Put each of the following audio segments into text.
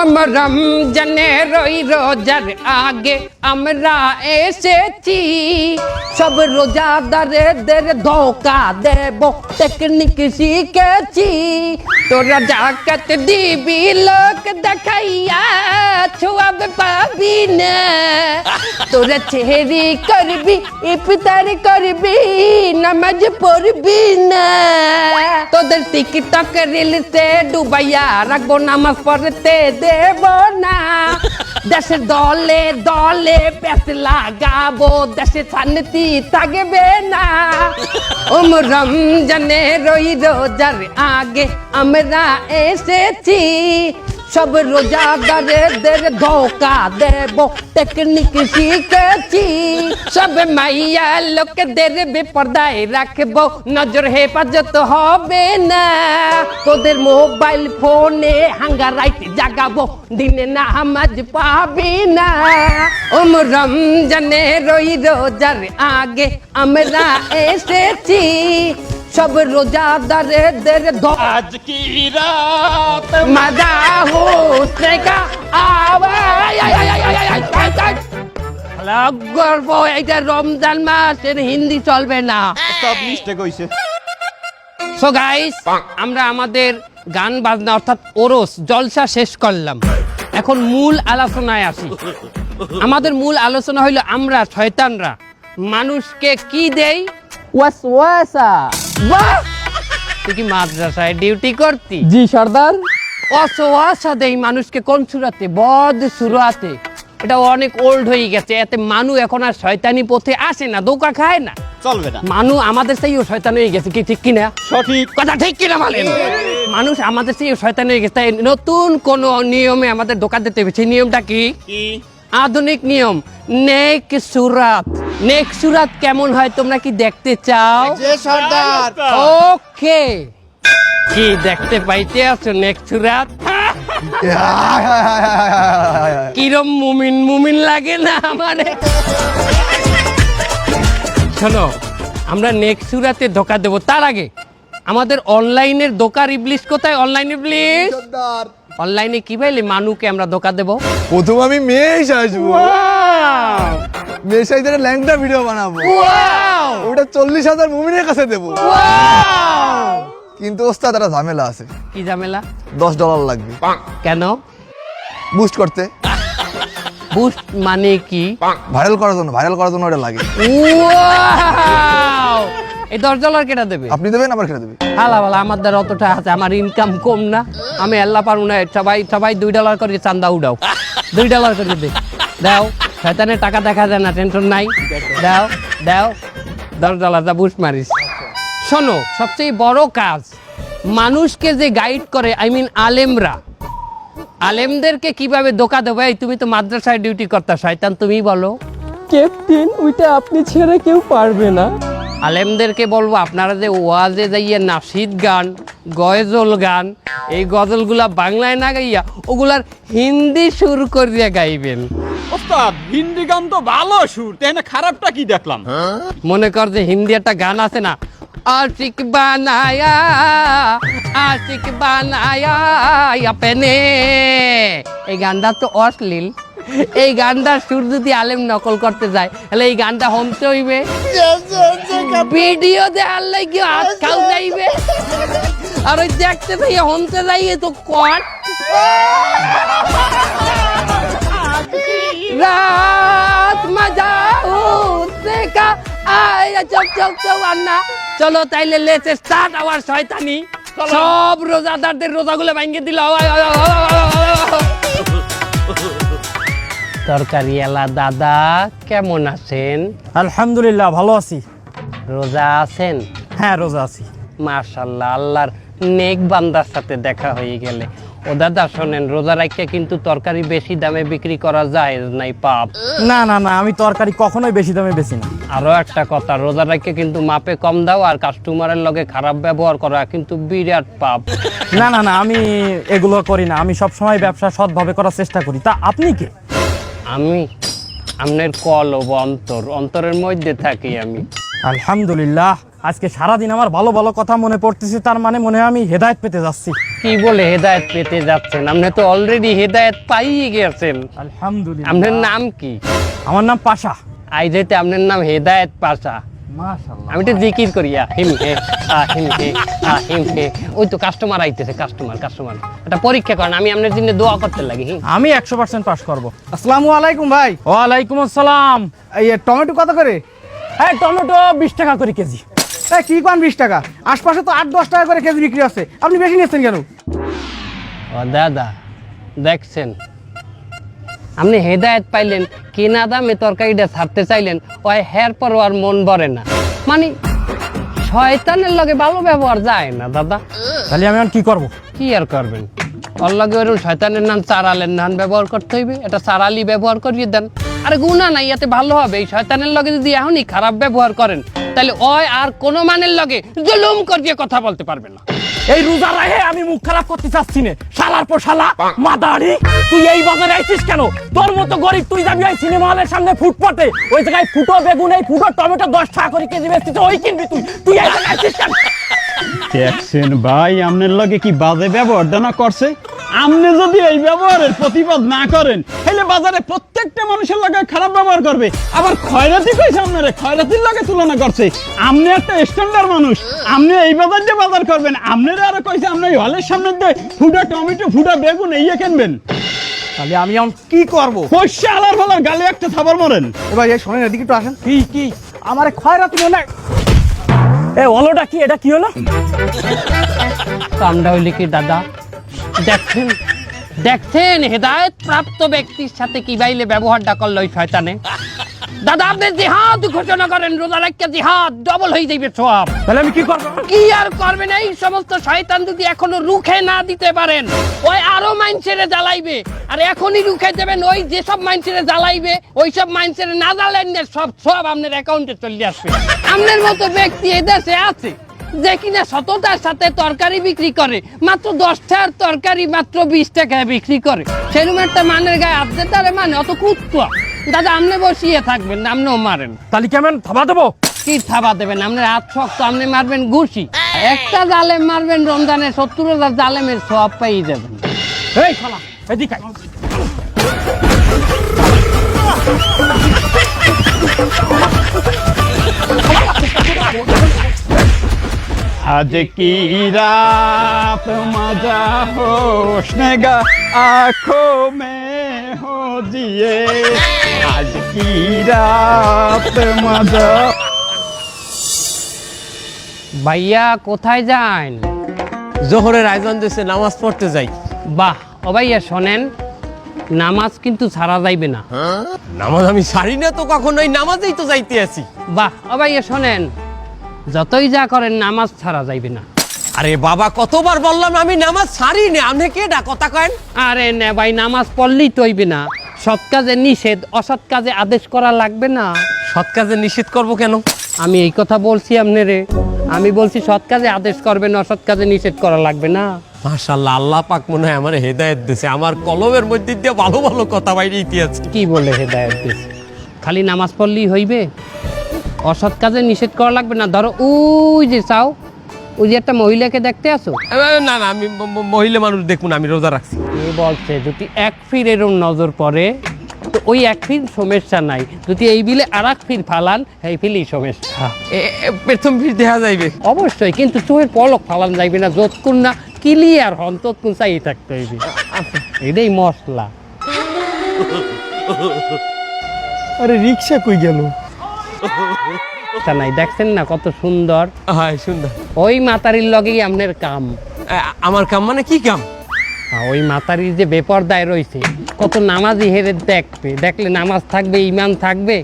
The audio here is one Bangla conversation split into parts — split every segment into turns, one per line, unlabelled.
আমার রমজানের ওই রোজার আগে আমরা এসেছি। সব রোজাদারেদের ধোকা দেব টেকনিক শিখেছি। তোরা জাকাত দিবি লোক দেখাইয়া, ছোয়াব পাবি না। তোরা চেহারি করবি, ইফতার করবি, নামাজ পড়বি না। তোদের টিকটক রিলসে ডুবাইয়া রাখব নামাজ পড়তে দেব না। দেশের দলে দলে পেতে লাগাবো, দেশে শান্তি থাকবে না। ওম রমজানে রই রোজার আগে আমরা এসেছি। সব রোজাদারেদের ধোকা দেব। টেকনিক শিখেছি। সব মাইয়া লোকদের বেপর্দায় রাখব। নজর হেফাজত হবে না। তোদের মোবাইল ফোনে হাঙ্গা রাইট জাগাবো। দিনে নামাজ পাবি না। ওম রমজানের ওই রোজার আগে আমরা এসেছি। সব রোজাদারদের আজ কি রাত মজা হোসে কা গল্প এইটা রমজান মাসের হিন্দি চলবে না।
সব মিস্টেক হইছে।
সো গাইস আমরা আমাদের গান বাজনা অর্থাৎ ওরস জলসা শেষ করলাম। এখন মূল আলোচনায় আসি। আমাদের মূল আলোচনা হইল আমরা শয়তানরা। মানুষকে কি দেই?
ওয়াসওয়াসা।
বাহ! তুই কি মাদ্রাসায় ডিউটি করতি?
জি সর্দার।
অসহাসা দেই মানুষকে কোন সুরাতে? বদ সুরাতে। এটা অনেক ওল্ড হয়ে গেছে এতে মানু এখন আর শয়তানি পথে আসে না দোকা খায় না।
চলবে না।
মানু আমাদের সেই শয়তান হয়ে গেছে কি ঠিক কিনা?
সঠিক।
কথা ঠিক কিনা বলেন মানুষ আমাদের সেই শয়তান হয়ে গেছে তাই নতুন কোন নিয়মে আমাদের দোকান দিতে হবে। সেই নিয়মটা কি?
কি?
আধুনিক নিয়ম। নেক সুরাত। নেক সুরাত কেমন হয় তোমরা কি দেখতে চাও?
সর্দার।
ওকে। কি দেখতে পাইতে আছো নেক সুরাত? কিরম মুমিন? মুমিন লাগে না আমার। শোনো আমরা নেক্সট সুরাতে ধোকা দেবো। তার আগে আমাদের অনলাইনের দোকার ইবলিশ কোথায়? অনলাইন ইবলিশ? অনলাইনে কি পাইলে মানুকে আমরা ধোকা দেবো?
প্রথম আমি মেষ আসব মেষ আইতে ল্যাংটা ভিডিও বানাবো! ওটা চল্লিশ হাজার মুমিনের কাছে দেবো! কিন্তু ওস্তাদ একটা ঝামেলা আছে।
কি ঝামেলা?
দশ ডলার লাগবে।
কেন?
বুস্ট করতে।
বুস্ট মানে কি?
ভাইরাল করার জন্য ভাইরাল করার জন্য ওটা লাগে!
এই দশ ডলার কেটা দেবে?
আপনি দেবেন আবার খেলে দেবে?
হালা বালা আমার দ্বারা অতটা আছে আমার ইনকাম কম না। আমি আল্লাহ পারব না সবাই সবাই দুই ডলার করে চান্দা উঠাও দুই ডলার করে দে। দাও শয়তানের টাকা দেখা যায় না টেনশন নাই। দাও দাও। দশ ডলার দা বুস মারিস। শোনো সবচেয়ে বড় কাজ মানুষকে যে গাইড করে আই মিন আলেমরা আলেমদেরকে কীভাবে ধোকা দেবো? এই তুমি তো মাদ্রাসায় ডিউটি করতা শয়তান তুমি বলো।
ক্যাপ্টেন ওইটা আপনি ছেড়ে কেউ পারবে না।
আলেমদেরকে বলব আপনারা যে ওয়াজে যাইয়া নাসিদ গান গজল গান এই গজলগুলা বাংলায় না গাইয়া ওগুলার হিন্দি সুর করিয়া গাইবেন।
ওস্তাদ হিন্দি গান তো ভালো সুর তাই না খারাপটা কি দেখলাম?
মনে কর যে হিন্দি একটা গান আছে না আশিক বানায়া আশিক বানায়া আপনে এই গানটা তো অশ্লীল। এই গানটার সুর যদি আলেম নকল করতে যায় তাহলে এই গানটা হমতে হইবে। ভিডিও দেখার লাগে হাত খাও যাইবে। আর ওই দেখতে থেকে হমতে যাইয়ে তো কট রাত মজা উঠতে কা আয় চক চক চক আন্না। চলো তাইলে লেসে স্টার্ট আওয়ার শয়তানি। সব রোজাদারদের রোজাগুলো ভাঙ্গে দিল। তরকারি আলা দাদা কেমন আছেন?
আলহামদুলিল্লাহ ভালো আছি।
রোজা আছেন?
হ্যাঁ রোজা আছি।
মাশাল্লাহ আল্লাহর নেক বান্দার সাথে দেখা হয়ে গেলে। ও দাদা শোনেন রোজা রাখিয়া কিন্তু তরকারি বেশি দামে বিক্রি করা যায় নাই পাপ।
না না না আমি তরকারি কখনোই বেশি দামে বেশি না।
আরও একটা কথা রোজা রাখিয়া কিন্তু মাপে কম দাও আর কাস্টমারের লগে খারাপ ব্যবহার করা কিন্তু বিরাট পাপ।
না না না আমি এগুলো করি না আমি সব সময় ব্যবসা সৎভাবে করার চেষ্টা করি। তা আপনি কে?
আমি আপনার কল ও অন্তর অন্তরের মধ্যে থাকি আমি।
আলহামদুলিল্লাহ। আজকে সারাদিন আমার ভালো ভালো কথা মনে পড়তেছে তার মানে মনে হয় আমি হেদায়েত পেতে যাচ্ছি।
কি বলে হেদায়েত পেতে যাচ্ছেন? আপনি তো অলরেডি হেদায়েত পাইয়ে গেছেন।
আলহামদুলিল্লাহ।
আপনার নাম কি?
আমার নাম পাশা।
আই যেতে আপনার নাম হেদায়েত পাশা।
মাশাআল্লাহ।
আমি তো জিকির করি আহিম হে আহিম হে আহিম হে। ওই তো কাস্টমার আইতেছে কাস্টমার কাস্টমার এটা পরীক্ষা করেন আমি আপনার জন্য দোয়া করতে লাগি
আমি একশো পার্সেন্ট পাস করব।
আসসালামু আলাইকুম ভাই।
ওয়ালাইকুম আসসালাম।
এই টমেটো কত করে?
হ্যাঁ টমেটো বিশ টাকা করে কেজি।
এই কি পান বিশ টাকা? আশপাশে তো আট দশ টাকা করে কেজি বিক্রি আছে। আপনি বেশি নিচ্ছেন কেন?
ও দাদা দেখছেন? আপনি হেদায়েত পাইলেন কেনা দামে তরকারিটা ছাড়তে চাইলেন ওই হের পর আর মন ভরে না। মানে শয়তানের লগে ভালো ব্যবহার যায় না দাদা।
তাহলে আমি এখন কি করব?
কি আর করবেন? শয়তানের নাম চারালের ব্যবহার করতে হইবে। এটা চারালি ব্যবহার করিয়ে দেন। আরে গুণা নাই এতে ভালো হবে। এই শয়তানের লগে যদি এখনই খারাপ ব্যবহার করেন, তাহলে ওই আর কোনো মানের লগে জুলুম করিয়ে কথা বলতে পারবে না।
এই রোজা রাহে আমি মুখ খারাপ করতে চাচ্ছি না। শালার পর শালা, মাদারি, তুই এই বাজারে আইছিস কেন? তোর মতো গরিব তুই যাবি ওই সিনেমা হলের সামনে ফুটপাতে। ওই জায়গায় ফুটো বেগুন, এই ফুটো টমেটো দশ টাকা করে কেজি বেচতিস ওই কিনবি তুই। তুই এই আইছিস কেন?
দেখছেন ভাই আপনার লগে কি বাজে ব্যবহারটা না করছে? আপনি যদি এই ব্যবহারের প্রতিবাদ না করেন তাহলে বাজারে প্রত্যেকটা মানুষের লগে খারাপ ব্যবহার করবে। আবার খয়রাতি কইছে আপনারে খয়রাতির লগে তুলনা করছে। আপনি একটা স্ট্যান্ডার্ড মানুষ আপনি এই বাজার দিয়ে বাজার করবেন। আপনারা আরও কইছে আপনি হলের সামনে দিয়ে ফুটা টমেটো ফুটা বেগুন এই কিনবেন।
তাহলে আমি এখন কি করব?
পয়সা আলার ফালার গালে একটা থাবার মরেন।
এবার এই শোনেন এদিকে একটু আসেন।
কি কি?
আমার খয়রাতি মনে
এ হলোটা কি? এটা কি হলো?
কামটা হইলে কি, দাদা? দেখছেন দেখছেন হেদায়ত প্রাপ্ত ব্যক্তির সাথে কি বাইলে ব্যবহারটা করল ওই শয়তানে? দাদা আপনি জিহাদ ঘোষণা করেন রোজার একটা জিহাদ ডবল হয়ে যাইবে সব।
তাহলে আমি কি করব?
কি আর করবেন? এই সমস্ত শয়তান যদি এখনও রুখে না দিতে পারেন ওই আরও মাইনসেরে জ্বালাইবে। আর এখনই রুখে দেবেন ওই যেসব মাইনসেরে জ্বালাইবে ওই সব মাইনসেরে না জ্বালেন না সব সব আপনার অ্যাকাউন্টে চলে আসবে। আপনার মতো ব্যক্তি এই দেশে আছে যে কিনা সততার সাথে তরকারি বিক্রি করে মাত্র দশটার তরকারি মাত্র বিশ টাকায় বিক্রি করে। সেরকম একটা মানের গায়ে দিতে পারে মানে অত কুত্তা। দাদা আপনি বসিয়ে থাকবেন না আপনিও মারেন
তাহলে কেমন থাবা দেবো
কি থাবা দেবেন আপনার হাত শক্ত আপনি মারবেন ঘুষি একটা জালেম মারবেন রমজানের সত্তর হাজার জালেমের সব পেয়ে যাবেন
এই শালা এদিকে আয়।
आज की रात मजा होशनेगा आंखों में हो जिए আজ কি রাত মাদা
ভাইয়া কোথায় যান?
জোহরের আয়োজন দিয়েছে নামাজ পড়তে যাই।
বাহ ও ভাইয়া শোনেন নামাজ কিন্তু ছাড়া যাইবে না।
নামাজ আমি ছাড়ি না তো কখনোই নামাজেই তো যাইতে আছি।
বাহ ও ভাইয়া শোনেন যতই যা করেন নামাজ ছাড়া যাইবে না।
আরে বাবা কতবার বললাম আমি নামাজ ছাড়ি না আপনি কেডা কথা কেন
আরে না ভাই নামাজ পড়লেই তো হইবে না। সৎ কাজে নিষেধ অসৎ কাজে আদেশ করা লাগবে না।
সৎ কাজে নিষেধ করব কেন?
আমি এই কথা বলছি আপনারে। আমি বলছি সৎ কাজে আদেশ করবেন অসৎ কাজে নিষেধ করা লাগবে না।
মাশাল্লাহ আল্লাহ পাক মনে হয় আমার হেদায়েত দিছে। আমার কলমের মধ্যে দিয়ে ভালো ভালো কথা বাইরে ইতিহাস।
কি বলে হেদায়ত দিছে? খালি নামাজ পড়লেই হইবে? অসৎ কাজে নিষেধ করা লাগবে না। ধরো ওই যে চাও ওই যে একটা মহিলাকে দেখতে আসো।
না না আমি মহিলা মানুষ দেখুন আমি রোজা রাখছি।
এ বলছে যদি এক ফির এরম নজর পড়ে তো ওই এক ফির সমস্যা নাই। যদি এই বিলে আর এক ফির ফালান এই ফিলই সমস্যা।
এ- এ- প্রথম ফির দেখা যাইবে।
অবশ্যই কিন্তু চোখের পলক ফালান যাইবে না যতক্ষণ না ক্লিয়ার হন ততক্ষণ চাই থাকতে হইবে। এটাই মশলা।
আরে রিক্সা কই গেল?
তা নাই। দেখছেন না কত সুন্দর?
হ্যাঁ সুন্দর।
ওই মাতারির লগেই আপনার কাম।
আমার কাম মানে কি কাম?
ওই মাতারির যে বেপরদায় রয়েছে কত নামাজি হেরে দেখবে। দেখলে নামাজ থাকবে ইমান থাকবে।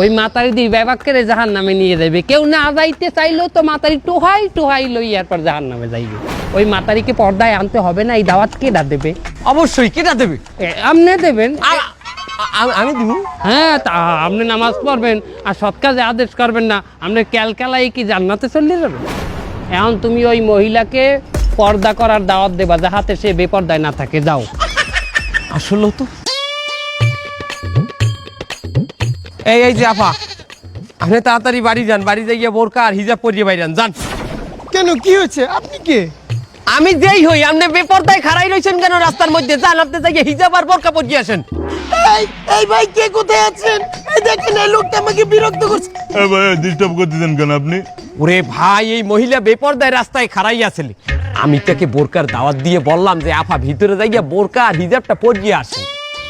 ওই মাতারি দিয়ে ব্যবাকের জাহান নামে নিয়ে যাবে কেউ না যাইতে চাইলেও তো মাতারি টোহাই টোহাই লই এরপর জাহান নামে যাইবে। ওই মাতারিকে পর্দায় আনতে হবে না এই দাওয়াত কেডা দেবে?
অবশ্যই কেটা দেবে?
আপনি দেবেন।
আমি- আমি দিব
হ্যাঁ তা আপনি নামাজ পড়বেন আর সৎ কাজে আদেশ করবেন না। আপনি ক্যালকালাই কি জান্নাতে চলে যাবেন? এখন তুমি ওই মহিলাকে পর্দা করার দাওয়াত দেবা যাহাতে সে বেপর্দায় না থাকে যাও।
আসলে তো। এই এই যে আপা আপনি তাড়াতাড়ি বাড়ি যান বাড়ি যাই গিয়ে বোরকা আর হিজাব পরিয়ে বাইরে যান যান।
কেন কি হয়েছে? আপনি কে?
আমি যেই হই আপনি বেপরদায় খাড়াই রইছেন কেন রাস্তার মধ্যে? যান আপনি যাই হিজাব আর বোরকা পরিয়ে আসেন।
এই এই ভাই কে কোথায় আছেন? এই দেখেন এই লোকটা আমাকে বিরক্ত করছে।
এ ভাই ডিস্টার্ব করতেছেন কেন আপনি?
ওরে ভাই এই মহিলা বেপরদায় রাস্তায় খাড়াই আছিল আমি তাকে বোরকার দাওয়াত দিয়ে বললাম যে আফা ভিতরে যাইয়া বোরকা আর হিজাবটা পরিয়ে আসেন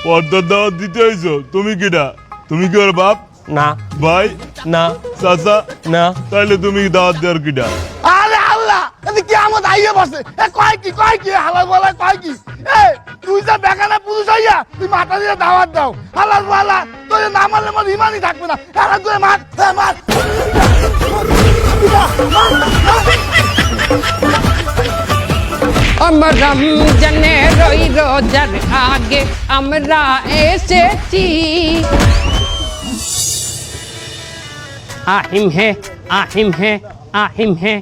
পর্দার দাওয়াত দিতে হইছো তুমি কিডা তুমি কি ওর বাপ?
না।
ভাই?
না।
চাচা?
না।
তাইলে তুমি দাওয়াত দেওয়ার কিডা
বসে। কয় কি কয় কি কয় কি? এ, তুই হইয়া, তুই মাথা দাওয়াত দাও।
আহিম হে আহিম হে আহিম হে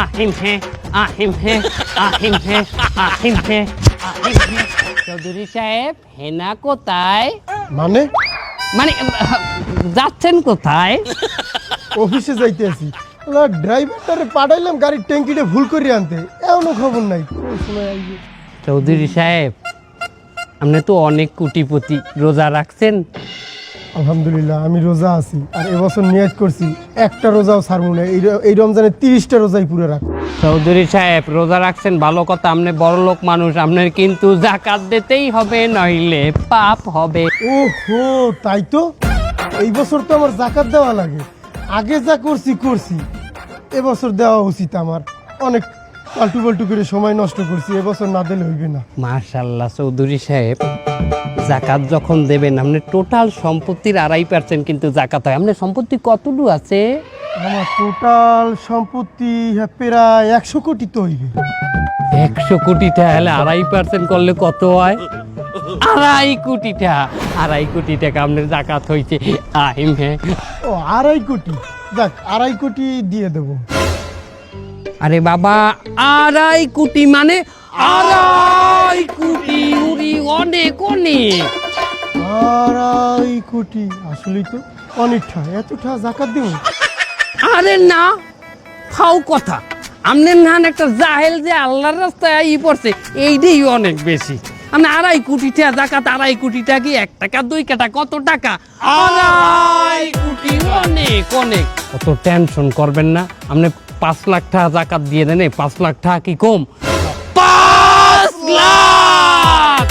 আহিম হে। আহিম হে আহিম হে আহিম হে আহিম হে চৌধুরী সাহেব হেনা কোথায়?
মানে?
মানে যাচ্ছেন কোথায়?
অফিসে যাইতে আছি। ড্রাইভারটারে পাঠাইলাম গাড়ির ট্যাঙ্কিটা ভুল করে আনতে। এমনও খবর নাই।
চৌধুরী সাহেব আপনি তো অনেক কুটিপতি রোজা রাখছেন।
আলহামদুলিল্লাহ আমি রোজা আছি আর এবছর নিয়াজ করছি একটা রোজাও ছাড়বো না। এই রমজানে তিরিশটা রোজাই পুরো রাখব
চৌধুরী সাহেব রোজা রাখছেন ভালো কথা আপনি বড় লোক মানুষ আপনার কিন্তু জাকাত দিতেই হবে নইলে পাপ হবে।
ও হো তাই তো? এই বছর তো আমার জাকাত দেওয়া লাগে। আগে যা করছি করছি। এবছর দেওয়া উচিত আমার। অনেক পাল্টু পাল্টু করে সময় নষ্ট করছি এবছর না দিলে হইবে না।
মার্শাল্লাহ চৌধুরী সাহেব। জাকাত যখন দেবেন আপনি টোটাল সম্পত্তির আড়াই পার্সেন্ট কিন্তু জাকাত হয়। আপনার সম্পত্তি কতটুকু আছে?
আমার টোটাল সম্পত্তি প্রায় একশো কোটি তো হইবে।
একশো কোটি টাকা হলে আড়াই পার্সেন্ট করলে কত হয়? আড়াই কোটি টাকা আড়াই কোটি টাকা আপনার জাকাত হয়েছে আহিম হ্যাঁ
ও আড়াই কোটি। যাক আড়াই কোটি দিয়ে দেবো।
আরে বাবা আড়াই কোটি মানে আড়াই কোটি উড়ি অনেক অনেক।
আড়াই কোটি আসলেই তো অনেকটা এতটা জাকাত দেবো
আরে না ফাও কথা। আমনের নান একটা জাহেল যে আল্লাহর রাস্তায় ই পড়ছে এইটাই অনেক বেশি। আমি আড়াই কোটি টাকা জাকাত আড়াই কোটি টাকা কি এক টাকা দুই কাটা কত টাকা? আড়াই কোটি অনেক অনেক। কত টেনশন করবেন না। আপনি পাঁচ লাখ টাকা জাকাত দিয়ে দেন পাঁচ লাখ টাকা কি কম পাঁচ লাখ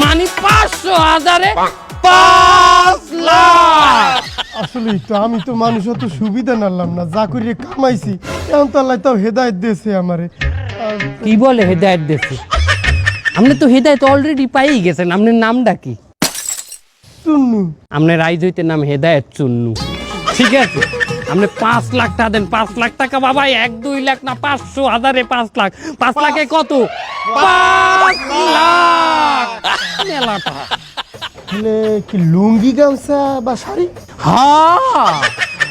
মানে পাঁচশো হাজারে পাঁচ। লাখ।
আসলেই তো আমি তো মানুষ অত সুবিধা নালাম না যা করিয়ে কামাইছি এখন তো আল্লাহ তাও হেদায়ত দিয়েছে আমারে।
কি বলে হেদায়ত দেশে আপনি তো হেদায়ত অলরেডি পাই গেছেন আপনার নামটা কি?
চুন্নু।
আপনার রাইজ হইতে নাম হেদায়ত চুন্নু। ঠিক আছে। আপনি পাঁচ লাখ টাকা দেন। পাঁচ লাখ টাকা বাবা এক দুই লাখ না পাঁচশো হাজারে পাঁচ লাখ। পাঁচ লাখে কত? পাঁচ লাখ। মেলা টাকা।
কি লুঙ্গি গামছা বা শাড়ি?
হ্যাঁ।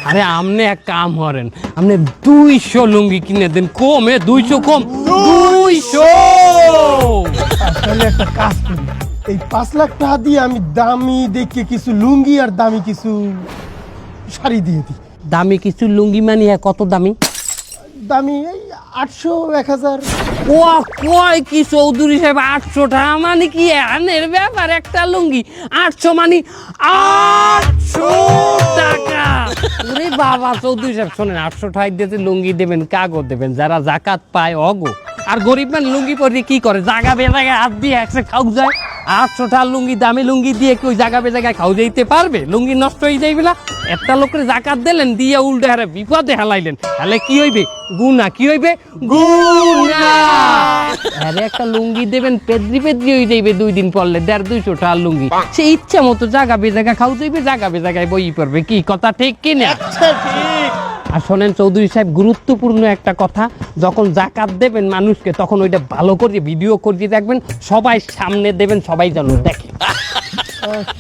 আরে আপনি এক কাম করেন আপনি দুইশো লুঙ্গি কিনে দেন কমে দুইশো কম দুইশো।
তাহলে একটা কাজ করি। এই পাঁচ লাখ টাকা দিয়ে আমি দামি দেখে কিছু লুঙ্গি আর দামি কিছু শাড়ি দিয়ে দিই।
দামি কিছু লুঙ্গি মানি হ্যাঁ কত দামি?
দামি এই আটশো এক হাজার।
ও কয় কি চৌধুরী সাহেব আটশো টাকা মানে কি আনের ব্যাপার একটা লুঙ্গি? আটশো মানে আটশো টাকা। ওরে বাবা চৌধুরী সাহেব শোনেন আটশো টাকা দিতে লুঙ্গি দেবেন কাগজ দেবেন যারা জাকাত পায় অগো। আর গরিব মান লুঙ্গি পরে কি করে? জাগা বেজাগায় হাত দিয়ে একসাথে খাও যায়। আটশো টাকা লুঙ্গি দামি লুঙ্গি দিয়ে কেউ জাগা বেজাগায় খাও যাইতে পারবে? লুঙ্গি নষ্ট হয়ে যাইবে না? একটা লোকের জাকাত দিলেন দিয়ে উল্টে হারে বিপদে হেলাইলেন। তাহলে কি হইবে? গুনা কি হইবে? গুনা আরে একটা লুঙ্গি দেবেন পেদ্রি পেদ্রি হয়ে যাইবে দুই দিন পরলে দেড় দুইশো টাকার লুঙ্গি। সে ইচ্ছা মতো জাগা বেজাগা খাও যাইবে জাগা বেজাগায় বই পড়বে কি কথা ঠিক কি না? আর শোনেন চৌধুরী সাহেব গুরুত্বপূর্ণ একটা কথা যখন জাকাত দেবেন মানুষকে তখন ওইটা ভালো করে ভিডিও করে রাখবেন সবাই সামনে দেবেন সবাই যেন দেখে।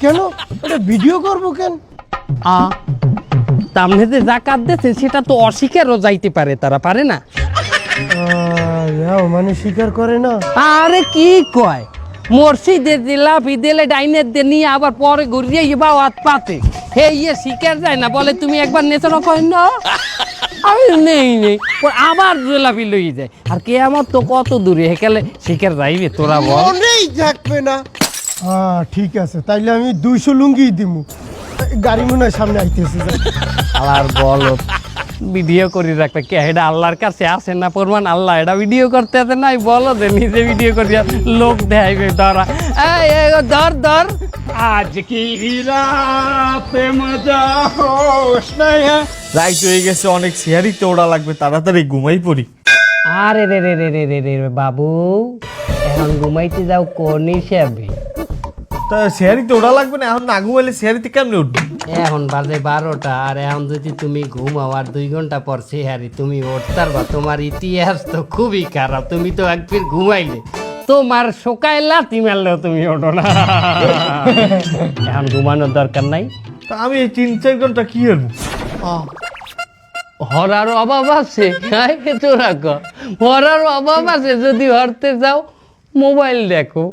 কেন? এটা ভিডিও করব কেন?
আ সামনে যে জাকাত সেটা তো অস্বীকারও যাইতে পারে তারা পারে না।
মানে স্বীকার করে না।
আরে কি কয়? মসজিদের দিলা বিদেলে ডাইনের দিয়ে নিয়ে আবার পরে ঘুরিয়ে ইবা হাত পাতে। হে ইয়ে শিকার যায় না বলে তুমি একবার নেচানো কই না? আমি নেই নেই। পর আবার জেলাপি লই যায়। আর কে আমার তো কত দূরে? হেকালে শিকার যাইবে তোরা বল।
মনেই থাকবে না। হ্যাঁ ঠিক আছে তাইলে আমি দুইশো লুঙ্গি দিমু। গাড়ি মনে হয় সামনে আইতেছে। যা।
আর বল। ভিডিও করে রাখবে কে এটা আল্লাহর কাছে আছে না প্রমাণ? আল্লাহ এটা ভিডিও করতে আছে নাই বলো যে নিজে ভিডিও করতে লোক দেখাইবে ধরা। ধর ধর।
আজ কি হ্যাঁ?
রাইট হয়ে গেছে অনেক সিয়ারিতে ওড়া লাগবে তাড়াতাড়ি ঘুমাই পড়ি।
আরে রে রে রে রে রে রে বাবু এখন ঘুমাইতে যাও কোন হিসাবে?
তো সিয়ারিতে ওড়া লাগবে না এখন না ঘুমাইলে সিয়ারিতে কেমনে উঠবে?
এখন বাজে বারোটা আর এখন যদি তুমি ঘুমাও আর দুই ঘণ্টা পর সে সেহারি তুমি উঠতার বা তোমার ইতিহাস তো খুবই খারাপ তুমি তো একদিন ঘুমাইলে। তোমার শোকায় লাথি মারলেও তুমি ওঠো না। এখন ঘুমানোর দরকার নাই।
তা আমি এই তিন চার ঘণ্টা কি করব?
হরার অভাব আছে। তোরা ক। হরার অভাব আছে যদি হরতে যাও মোবাইল দেখো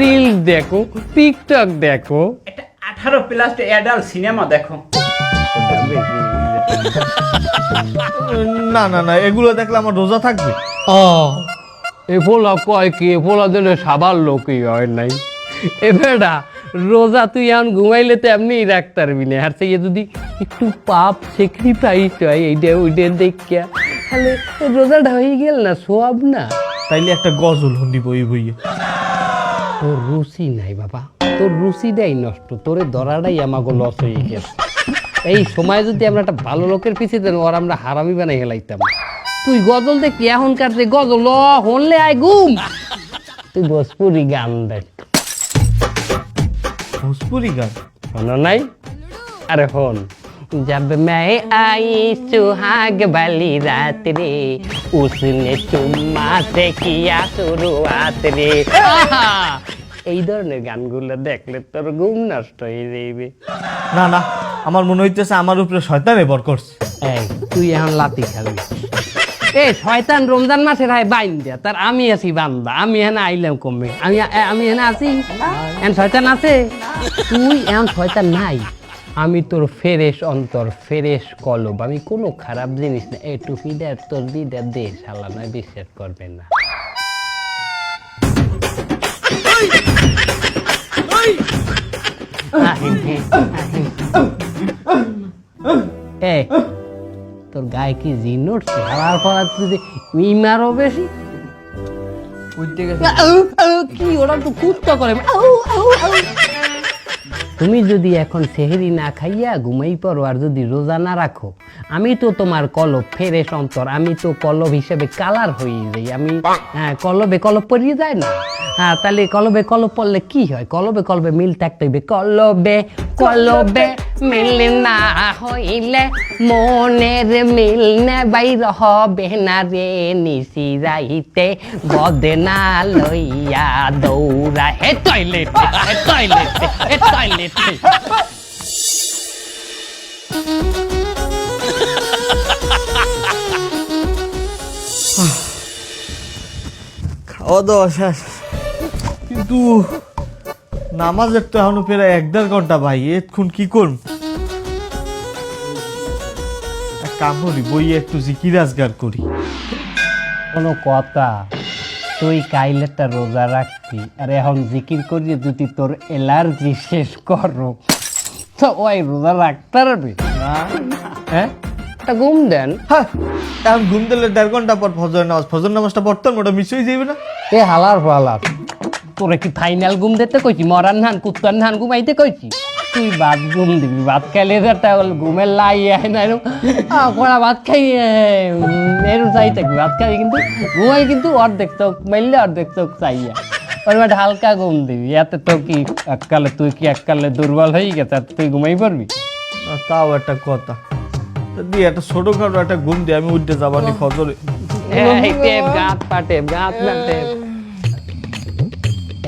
রিল দেখো টিকটক দেখো।
আঠারো প্লাস অ্যাডাল্ট সিনেমা দেখো।
না না না এগুলো দেখলে আমার রোজা থাকবে।
ও এ পোলা কয় কি এ পোলা দিলে সাবার লোকই হয় নাই। এ বেটা রোজা তুই এখন ঘুমাইলে তো এমনি রাখতে পারবি না। আর থেকে যদি একটু পাপ স্যাক্রিফাইস হয় এইটা ওইটা দেখিয়া তাহলে রোজাটা হয়ে গেল না সোয়াব না।
তাইলে একটা গজল শুনিব এই বইয়ে।
তোর রুচি নাই বাবা তোর রুচিটাই নষ্ট তোরে ধরাটাই আমাকে লস হয়ে গেছে এই সময় যদি আমরা একটা ভালো লোকের পিছিয়ে দেন ওর আমরা হারামি বানাই হেলাইতাম তুই গজল দেখি এখনকার যে গজল ল, হনলে আয় ঘুম তুই ভোজপুরি গান দেখ
ভোজপুরি গান
শোনো নাই अरे होन जब मैं आई सुहाग वाली रात रे उसने चुम्मा से किया शुरुआत रे আহা! এই ধরনের গানগুলো দেখলে তোর ঘুম নষ্ট হয়ে যাইবে
না না আমার মনে হইতেছে আমার উপরে শয়তানে বর করছে
এই তুই এখন লাতি খাবি এ শয়তান রমজান মাসের হয় বাইন দিয়া তার আমি আছি বান্দা আমি এখানে আইলাম কমে আমি এ- আমি এখানে আছি এখন শয়তান আছে তুই এখন শয়তান নাই আমি তোর ফেরেশ অন্তর ফেরেশ কলব। আমি কোনো খারাপ জিনিস না। এই টুপিটা তোর দিদা দে শালা নয় বিশ্বাস করবে না। এ তোর গায়ে কি জিন উঠছে? হারার পর তুই যে মিমারও বেশি? কি ওরা তো কুত্তা করে। আউ, আউ, আউ। তুমি যদি এখন সেহেরি না খাইয়া ঘুমাই পড়ো আর যদি রোজা না রাখো আমি তো তোমার কলব ফেরে অন্তর আমি তো কলব হিসেবে কালার হয়ে যাই আমি হ্যাঁ, কলবে কলব পরিয়ে যায় না? হ্যাঁ তাহলে কলবে কলব পড়লে কি হয়? কলবে কলবে মিল থাকতে হইবে কলবে কলবে মিল না হইলে মনের মিল নে বাইর হবে না রে নিশি রাইতে বদনা লইয়া দৌড়া। হে টয়লেটে হে টয়লেটে হে টয়লেটে
খাওয়া দাওয়া শেষ কিন্তু নামাজের তো এখনও প্রায় এক দেড় ঘণ্টা ভাই এক্ষুন কি করব? এক কাম করি বইয়ে একটু জিকিরাজগার করি।
কোনো কথা তুই কাইলেটা রোজা রাখবি আর এখন জিকির করি যদি তোর এলার্জি শেষ করো তো ওই রোজা রাখতে পারবি? হ্যাঁ? একটা ঘুম দেন।
হ্যাঁ এখন ঘুম দিলে দেড় ঘণ্টা পর ফজর নামাজ। ফজর নামাজটা পড়তাম ওটা মিস হয়ে যাবে না।
এ হালার ফালার। তোরে কি ফাইনাল ঘুম দিতে কইছি? মরার ধান কুত্তার ধান ঘুমাইতে কইছি? তুই ভাত ঘুম দিবি ভাত খাইলে একটা ঘুমের লাই আয় না এরকম কড়া ভাত খাই এরকম চাই থাকবি ভাত খাবি কিন্তু ঘুমাই কিন্তু অর্ধেক চোখ মাইলে অর্ধেক চোখ চাইয়া। ওর একটা হালকা ঘুম দিবি। এতে তো কি এককালে তুই কি এককালে দুর্বল হয়ে গেছে তুই ঘুমাই পারবি?
তাও একটা কথা। দিয়ে একটা ছোটখাটো একটা ঘুম দিয়ে আমি উঠতে যাবানি ফজরে।
এই টেপ গাত পাটে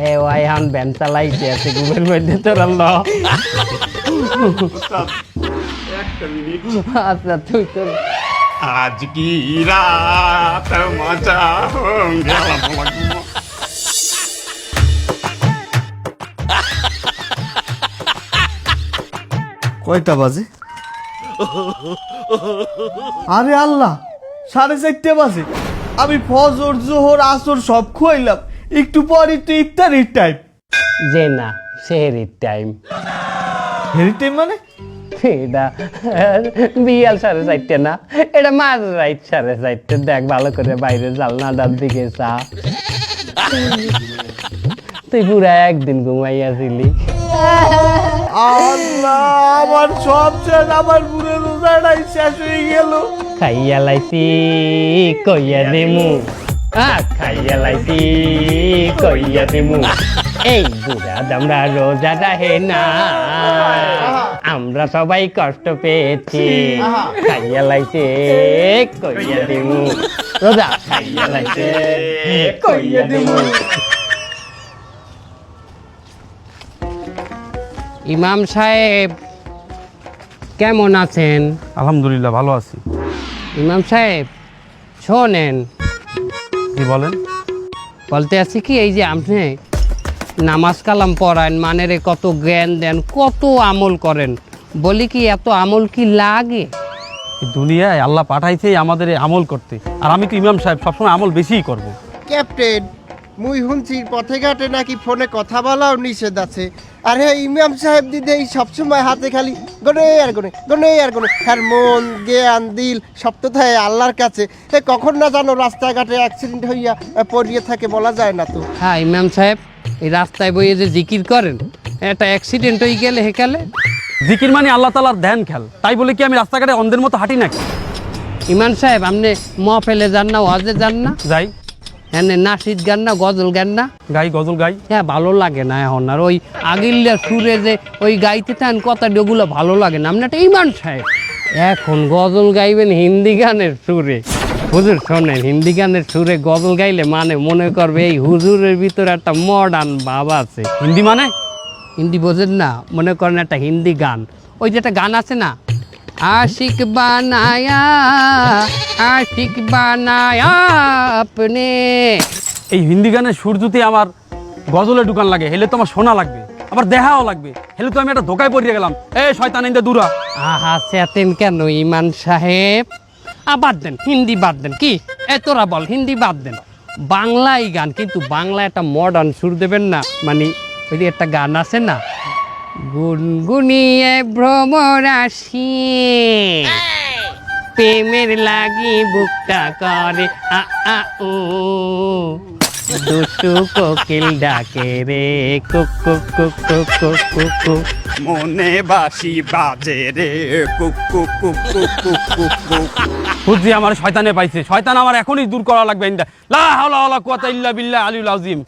এ ওই হান ব্যান চালাইতে আছে গুমের মধ্যে আচ্ছা,
আজ কি রাত মজা
কয়টা বাজে? আরে আল্লাহ সাড়ে চারটে বাজে। আমি ফজর জোহর আসর সব খুয়াইলাম। একটু পর একটু ইফতারির টাইম
যে না সেহেরির টাইম
হেরি টাইম মানে?
এটা বিয়াল সাড়ে চারটে না এটা মাঝ রাইট সাড়ে চারটে। দেখ ভালো করে বাইরে জালনাটার দিকে চা তুই পুরা একদিন ঘুমাইয়াছিলি
আল্লাহ আমার সব শেষ আমার পুরো রোজাটাই শেষ হয়ে গেল।
খাইয়া লাইছি কইয়া দেমু। খাইয়া লাইছি কইয়া দেমু। এই বুড়া দামরা রোজাটা হে না। আমরা সবাই কষ্ট পেয়েছি। খাইয়া লাইছে কইয়া দেমু। রোজা খাইয়া লাইছে কইয়া দেমু। ইমাম সাহেব কেমন আছেন?
আলহামদুলিল্লাহ ভালো আছি।
ইমাম সাহেব শোনেন।
কি বলেন?
বলতে আছি কি এই যে আপনি নামাজ কালাম পড়ান মানেরে কত জ্ঞান দেন কত আমল করেন। বলি কি এত আমল কি লাগে?
এই দুনিয়ায় আল্লাহ পাঠাইছে আমাদের এই আমল করতে। আর আমি তো ইমাম সাহেব সবসময় আমল বেশিই করব।
ক্যাপ্টেন মুই শুনছি পথে ঘাটে নাকি ফোনে কথা বলাও নিষেধ আছে। আর হ্যাঁ ইমাম সাহেব দিদি এই সবসময় হাতে খালি গনে আর গনে গনে আর গনে। হ্যাঁ মন জ্ঞান দিল সব তো থাকে আল্লাহর কাছে। এ কখন না জানো রাস্তাঘাটে অ্যাক্সিডেন্ট হইয়া পড়িয়ে থাকে বলা যায় না তো।
হ্যাঁ ইমাম সাহেব এই রাস্তায় বইয়ে যে জিকির করেন একটা অ্যাক্সিডেন্ট হয়ে গেলে হেকালে
জিকির মানে আল্লাহ তালার ধ্যান খেল। তাই বলে কি আমি রাস্তাঘাটে অন্ধের মতো হাঁটি নাকি?
ইমাম সাহেব আপনি ম ফেলে যান না ওয়াজে যান না?
যাই।
এনে নাসিদ গান না গজল গান না।
গাই গজল গাই।
হ্যাঁ ভালো লাগে না এখন আর ওই আগিল্লা সুরে যে ওই গাইতে থাকেন কথা ওগুলো ভালো লাগে না। আপনি একটা ইমান সাহেব এখন গজল গাইবেন হিন্দি গানের সুরে। হুজুর শোনেন হিন্দি গানের সুরে গজল গাইলে মানে মনে করবে এই হুজুরের ভিতরে একটা মডার্ন ভাব আছে।
হিন্দি মানে?
হিন্দি বোঝেন না মনে করেন একটা হিন্দি গান। ওই যে একটা গান আছে না আশিক বানায়া আশিক বানায়া আপনে
এই হিন্দি গানের সুর যদি আমার গজলে দোকান লাগে হেলে তো আমার শোনা লাগবে আবার দেখাও লাগবে হেলে তো আমি একটা ধোকায় পড়িয়ে গেলাম। এ শয়তান ইন্দা দূরা।
আহা চেতেন কেন ইমান সাহেব? আ বাদ দেন হিন্দি বাদ দেন কি? এ তোরা বল হিন্দি বাদ দেন। বাংলাই গান কিন্তু বাংলা একটা মডার্ন সুর দেবেন না? মানে ওই একটা গান আছে না গুনগুনিয়ে ভ্রমরাশি প্রেমের লাগি বুকটা করে আ আ উ দুষ্টু কোকিল ডাকে রে কুক কুক কুক কুক কুক কুক কুক
মনে বাসি বাজে রে কুক কুক কুক কুক কুক কুক কুক
বুঝছি আমার শয়তানে পাইছে শয়তান আমার এখনই দূর করা লাগবে ইন্দা লা হাওলা ওয়ালা কুওয়াতা ইল্লা বিল্লাহ আলিউল আযীম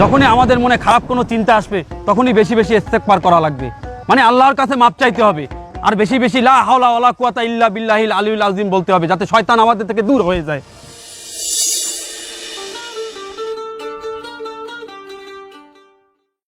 যখনই আমাদের মনে খারাপ কোনো চিন্তা আসবে, তখনই বেশি বেশি পার করা লাগবে। মানে আল্লাহর কাছে মাপ চাইতে হবে। আর বেশি বেশি লা হাওলা ওলা কুয়াতা ইল্লা বিল্লাহিল আলিউল আজিম বলতে হবে, যাতে শয়তান আমাদের থেকে দূর হয়ে যায়।